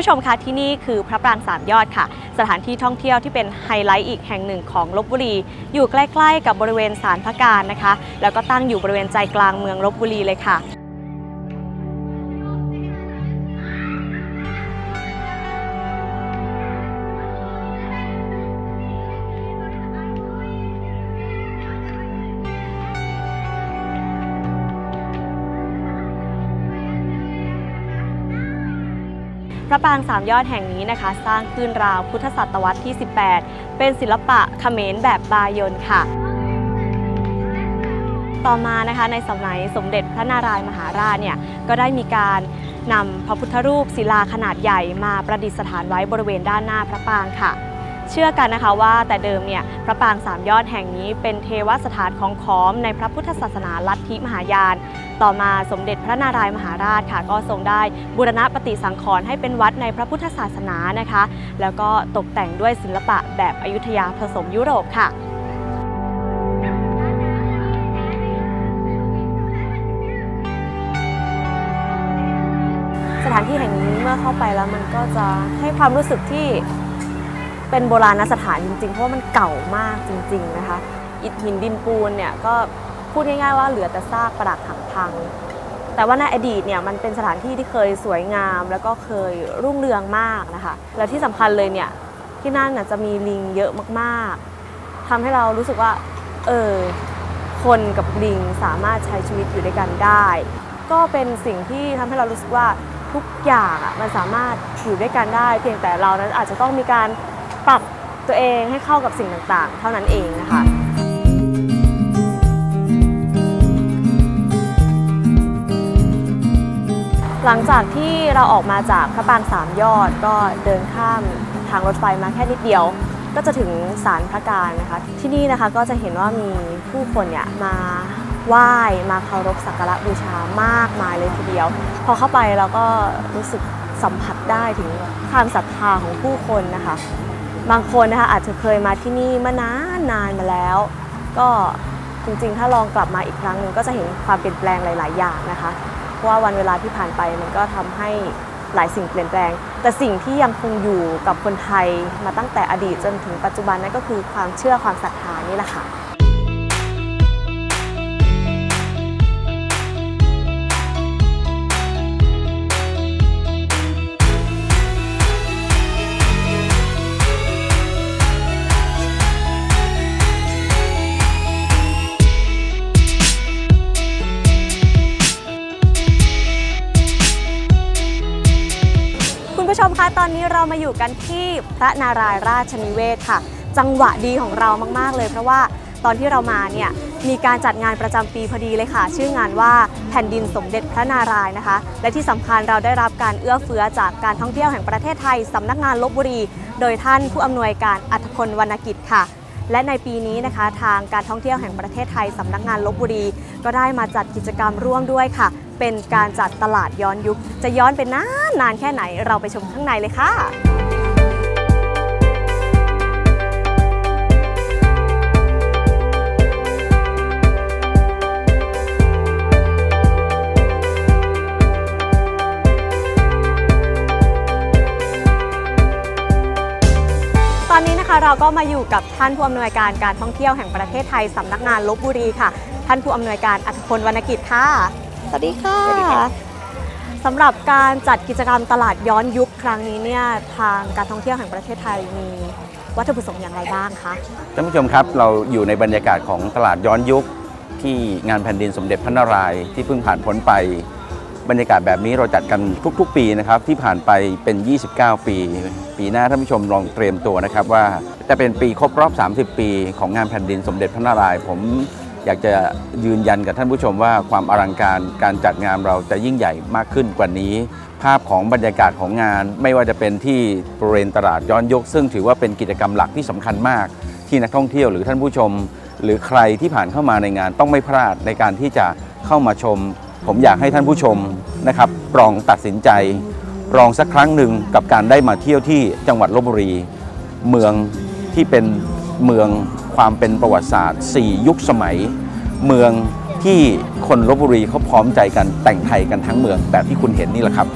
ผู้ชมคะที่นี่คือพระปรางสามยอดค่ะ สถานที่ท่องเที่ยวที่เป็นไฮไลท์อีกแห่งหนึ่งของลบบุรี อยู่ใกล้ ๆ กับบริเวณศาลพระการนะคะ แล้วก็ตั้งอยู่บริเวณใจกลางเมืองลบบุรีเลยค่ะ พระปรางสามยอดแห่งนี้นะคะ สร้างขึ้นราวพุทธศตวรรษที่ 18 เป็นศิลปะเขมรแบบบายนค่ะ ต่อมานะคะในสมัยสมเด็จพระนารายมหาราชเนี่ยก็ได้มีการนำพระพุทธรูปศิลาขนาดใหญ่มาประดิษฐานไว้บริเวณด้านหน้าพระปรางค่ะ เชื่อกันนะคะว่าแต่เดิมเนี่ยพระปรางสามยอดแห่งนี้เป็นเทวสถานของขอมในพระพุทธศาสนาลัทธิมหายาน ต่อมาสมเด็จพระนารายมหาราชค่ะก็ทรงได้บูรณะปฏิสังขรณ์ให้เป็นวัดในพระพุทธศาสนานะคะ แล้วก็ตกแต่งด้วยศิลปะแบบอยุธยาผสมยุโรปค่ะสถานที่แห่งนี้เมื่อเข้าไปแล้วมันก็จะให้ความรู้สึกที่ เป็นโบราณสถานจริงๆ เพราะว่ามันเก่ามากจริง ๆนะคะ อิฐหินดินปูนเนี่ยก็พูดง่ายๆว่าเหลือแต่ซากปรักหักพัง แต่ว่าในอดีตเนี่ยมันเป็นสถานที่ที่เคยสวยงาม แล้วก็เคยรุ่งเรืองมากนะคะ แล้วที่สำคัญเลยเนี่ยที่นั่นน่ะจะมีลิงเยอะมากๆทำให้เรารู้สึกว่าเออคนกับลิงสามารถใช้ชีวิตอยู่ด้วยกันได้ ก็เป็นสิ่งที่ทำให้เรารู้สึกว่าทุกอย่างอะมันสามารถอยู่ด้วยกันได้ เพียงแต่เรานั้นอาจจะต้องมีการ ปรับตัวเองให้เข้ากับสิ่งต่างๆ เท่านั้นเองนะคะหลังจากที่เราออกมาจากพระปางสามยอดก็เดินข้ามทางรถไฟมาแค่นิดเดียว ก็จะถึงศาลพระการนะคะ ที่นี่นะคะก็จะเห็นว่ามีผู้คนเนี่ยมาไหว้มาเคารพสักการะบูชามากมายเลยทีเดียว พอเข้าไปเราก็รู้สึกสัมผัสได้ถึงความศรัทธาของผู้คนนะคะ บางคนนะคะอาจจะเคยมาที่นี่มานานนานมาแล้ว ก็จริงๆ ถ้าลองกลับมาอีกครั้งหนึ่งก็จะเห็นความเปลี่ยนแปลงหลาย ๆ อย่างนะคะเพราะว่าวันเวลาที่ผ่านไปมันก็ทำให้หลายสิ่งเปลี่ยนแปลง แต่สิ่งที่ยังคงอยู่กับคนไทยมาตั้งแต่อดีตจนถึงปัจจุบันนั่นก็คือความเชื่อความศรัทธานี่แหละค่ะ ชมคะตอนนี้เรามาอยู่กันที่พระนารายณ์ราชนิเวศค่ะ จังหวะดีของเรามากๆเลย เพราะว่าตอนที่เรามาเนี่ยมีการจัดงานประจำปีพอดีเลยค่ะ ชื่องานว่าแผ่นดินสมเด็จพระนารายณ์นะคะ และที่สำคัญเราได้รับการเอื้อเฟื้อจากการท่องเที่ยวแห่งประเทศไทยสำนักงานลบบุรี โดยท่านผู้อำนวยการอัธพลวรรณกิจค่ะ และในปีนี้นะคะ ทางการท่องเที่ยวแห่งประเทศไทยสำนักงานลบบุรี ก็ได้มาจัดกิจกรรมร่วมด้วยค่ะ เป็นการจัดตลาดย้อนยุค จะย้อนเป็นนานนานแค่ไหนเราไปชมข้างในเลยค่ะตอนนี้นะคะเราก็มาอยู่กับท่านผู้อำนวยการการท่องเที่ยวแห่งประเทศไทยสำนักงานลบบุรีค่ะ ท่านผู้อำนวยการอัธพลวรรณกิจค่ะ สวัสดีค่ะสวัสดีครับ สำหรับการจัดกิจกรรมตลาดย้อนยุคครั้งนี้เนี่ยทางการท่องเที่ยวแห่งประเทศไทยมีวัตถุประสงค์อย่างไรบ้างคะท่านผู้ชมครับเราอยู่ในบรรยากาศของตลาดย้อนยุค ที่งานแผ่นดินสมเด็จพระนารายณ์ที่เพิ่งผ่านพ้นไป บรรยากาศแบบนี้เราจัดกันทุก ๆ ปีนะครับที่ผ่านไปเป็น 29 ปี ปีหน้าท่านผู้ชมลองเตรียมตัวนะครับว่าจะเป็นปีครบรอบ 30 ปี ของงานแผ่นดินสมเด็จพระนารายณ์ผม อยากจะยืนยันกับท่านผู้ชมว่าความอลังการการจัดงานเราจะยิ่งใหญ่มากขึ้นกว่านี้ ภาพของบรรยากาศของงาน ไม่ว่าจะเป็นที่บริเวณตลาดย้อนยุคซึ่งถือว่าเป็นกิจกรรมหลักที่สำคัญมาก ที่นักท่องเที่ยวหรือท่านผู้ชม หรือใครที่ผ่านเข้ามาในงานต้องไม่พลาดในการที่จะเข้ามาชม ผมอยากให้ท่านผู้ชมนะครับลองตัดสินใจลองสักครั้งหนึ่งกับการได้มาเที่ยวที่จังหวัดลบบุรี เมืองที่เป็นเมือง ความเป็นประวัติศาสตร์ 4 ยุคสมัย เมืองที่คนลบบุรีเขาพร้อมใจกันแต่งไทยกันทั้งเมืองแบบที่คุณเห็นนี่แหละครับ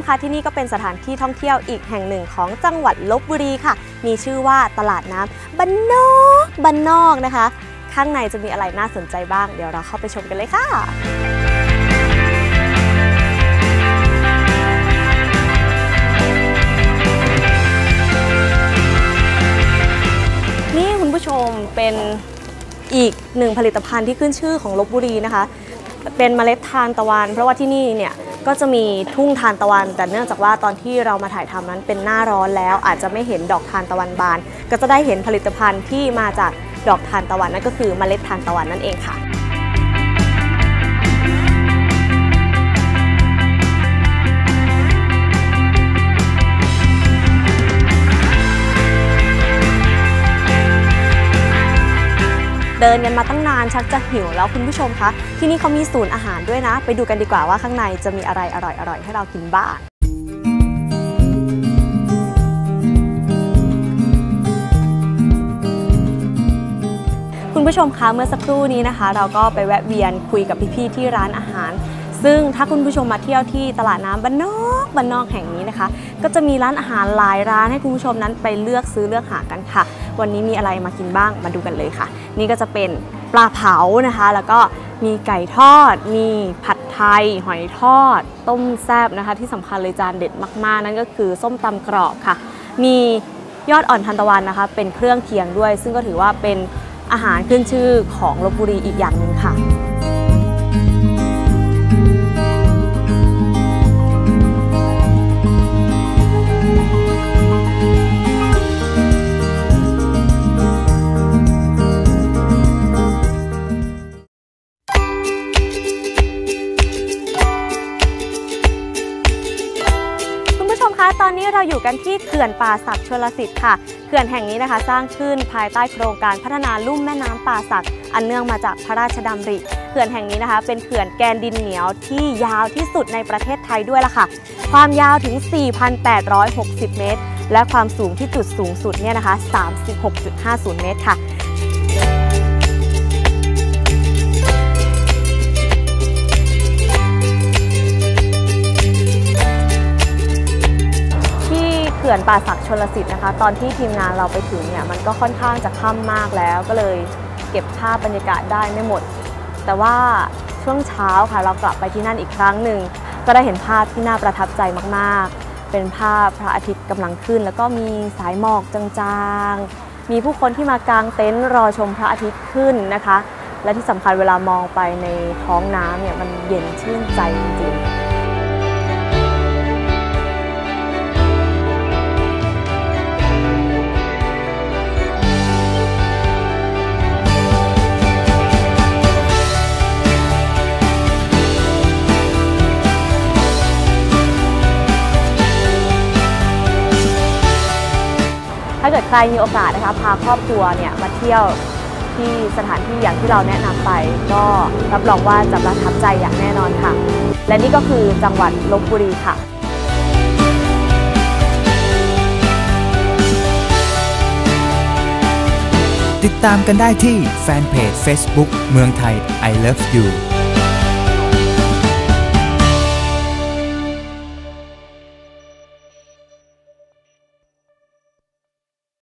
นะคะที่นี่ก็เป็นสถานที่ท่องเที่ยวอีกแห่งหนึ่งของจังหวัดลบบุรีค่ะ มีชื่อว่าตลาดน้ำบ้านนอกบ้านนอกนะคะ ข้างในจะมีอะไรน่าสนใจบ้าง เดี๋ยวเราเข้าไปชมกันเลยค่ะนี่คุณผู้ชมเป็นอีกหนึ่งผลิตภัณฑ์ที่ขึ้นชื่อของลบบุรีนะคะ เป็นเมล็ดทานตะวัน เพราะว่าที่นี่เนี่ยก็จะมีทุ่งทานตะวัน แต่เนื่องจากว่าตอนที่เรามาถ่ายทำนั้นเป็นหน้าร้อนแล้ว อาจจะไม่เห็นดอกทานตะวันบาน ก็จะได้เห็นผลิตภัณฑ์ที่มาจากดอกทานตะวันนั่นก็คือเมล็ดทานตะวันนั่นเองค่ะ เดินกันมาตั้งนานชักจะหิวแล้วคุณผู้ชมคะ ที่นี่เขามีศูนย์อาหารด้วยนะ ไปดูกันดีกว่าว่าข้างในจะมีอะไรอร่อยๆให้เรากินบ้างคุณผู้ชมคะเมื่อสักครู่นี้นะคะ เราก็ไปแวะเวียนคุยกับพี่ๆที่ร้านอาหาร ซึ่งถ้าคุณผู้ชมมาเที่ยวที่ตลาดน้ำบ้านนอกบ้านนอกแห่งนี้นะคะ ก็จะมีร้านอาหารหลายร้านให้คุณผู้ชมนั้นไปเลือกซื้อเลือกหากันค่ะ วันนี้มีอะไรมากินบ้างมาดูกันเลยค่ะ นี่ก็จะเป็นปลาเผานะคะ แล้วก็มีไก่ทอด มีผัดไทย หอยทอด ต้มแซบนะคะ ที่สำคัญเลยจานเด็ดมากๆ นั่นก็คือส้มตำกรอบค่ะ มียอดอ่อนทันตะวันนะคะ เป็นเครื่องเคียงด้วย ซึ่งก็ถือว่าเป็นอาหารขึ้นชื่อของลบบุรีอีกอย่างหนึ่งค่ะ ตอนนี้เราอยู่กันที่เขื่อนป่าศักชลสิทธิ์ค่ะ เขื่อนแห่งนี้นะคะสร้างขึ้นภายใต้โครงการพัฒนาลุ่มแม่น้ำป่าศักอันเนื่องมาจากพระราชดำริ เขื่อนแห่งนี้นะคะ เป็นเขื่อนแกนดินเหนียวที่ยาวที่สุดในประเทศไทยด้วยล่ะค่ะ ความยาวถึง 4,860 เมตร และความสูงที่จุดสูงสุดเนี่ยนะคะ 36.50 เมตรค่ะ ขื่อนป่าศักดิ์ชลสิทธิ์นะคะ ตอนที่ทีมงานเราไปถึงเนี่ยมันก็ค่อนข้างจะค่ำมากแล้ว ก็เลยเก็บภาพบรรยากาศได้ไม่หมด แต่ว่าช่วงเช้าค่ะเรากลับไปที่นั่นอีกครั้งหนึ่งก็ได้เห็นภาพที่น่าประทับใจมากๆ เป็นภาพพระอาทิตย์กำลังขึ้น แล้วก็มีสายหมอกจางๆ มีผู้คนที่มากางเต็นท์รอชมพระอาทิตย์ขึ้นนะคะ และที่สำคัญเวลามองไปในท้องน้ำเนี่ยมันเย็นชื่นใจจริงๆ รมีโอกาสนะคะพาครอบครัวเนี่ยมาเที่ยวที่สถานที่อย่างที่เราแนะนำไป ก็รับรองว่าจะประทับใจอย่างแน่นอนค่ะ และนี่ก็คือจังหวัดลบบุรีค่ะติดตามกันได้ที่แฟนเพจ Facebook เมืองไทย I Love You